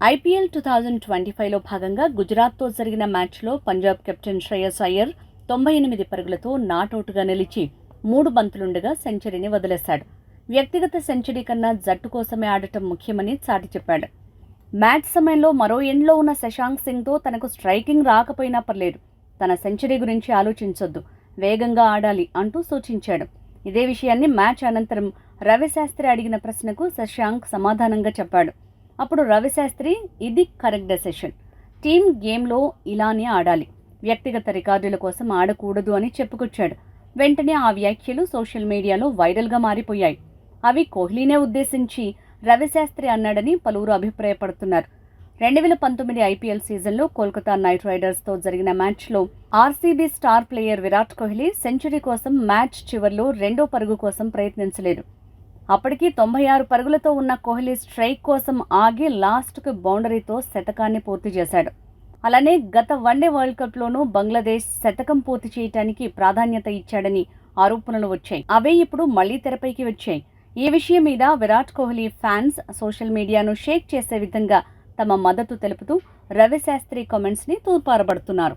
IPL two thousand twenty ఫైవ్లో భాగంగా గుజరాత్తో జరిగిన మ్యాచ్లో పంజాబ్ కెప్టెన్ శ్రేయస్ అయ్యర్ తొంభై ఎనిమిది పరుగులతో నాటౌట్గా నిలిచి మూడు బంతులుండగా సెంచరీని వదిలేశాడు. వ్యక్తిగత సెంచరీ కన్నా జట్టు కోసమే ఆడటం ముఖ్యమని చాటి చెప్పాడు. మ్యాచ్ సమయంలో మరో ఎండ్లో ఉన్న శశాంక్ సింగ్తో తనకు స్ట్రైకింగ్ రాకపోయినా పర్లేదు. తన సెంచరీ గురించి ఆలోచించొద్దు. వేగంగా ఆడాలి అంటూ సూచించాడు. ఇదే విషయాన్ని మ్యాచ్ అనంతరం రవిశాస్త్రి అడిగిన ప్రశ్నకు శశాంక్ సమాధానంగా చెప్పాడు. అప్పుడు రవిశాస్త్రి ఇది కరెక్ట్ డెసిషన్ టీమ్ గేమ్లో ఇలానే ఆడాలి. వ్యక్తిగత రికార్డుల కోసం ఆడకూడదు అని చెప్పుకొచ్చాడు. వెంటనే ఆ వ్యాఖ్యలు సోషల్ మీడియాలో వైరల్గా మారిపోయాయి. అవి కోహ్లీనే ఉద్దేశించి రవిశాస్త్రి అన్నాడని పలువురు అభిప్రాయపడుతున్నారు. రెండు వేల పంతొమ్మిది ఐపీఎల్ సీజన్లో కోల్కతా నైట్ రైడర్స్తో జరిగిన మ్యాచ్లో RCB star player Virat Kohli century కోసం మ్యాచ్ చివర్లో రెండో పరుగు కోసం ప్రయత్నించలేదు. అప్పటికి తొంభై ఆరు పరుగులతో ఉన్న కోహ్లీ స్ట్రైక్ కోసం ఆగి లాస్ట్కు బౌండరీతో శతకాన్ని పూర్తి చేశాడు. అలానే గత వన్డే వరల్డ్ కప్లోనూ బంగ్లాదేశ్ శతకం పూర్తి చేయటానికి ప్రాధాన్యత ఇచ్చాడని ఆరోపణలు వచ్చాయి. అవే ఇప్పుడు మళ్ళీ తెరపైకి వచ్చాయి. ఈ విషయం మీద విరాట్ కోహ్లీ ఫ్యాన్స్ సోషల్ మీడియాను షేక్ చేసే విధంగా తమ మద్దతు తెలుపుతూ రవిశాస్త్రి కామెంట్స్ని తూర్పారబడుతున్నారు.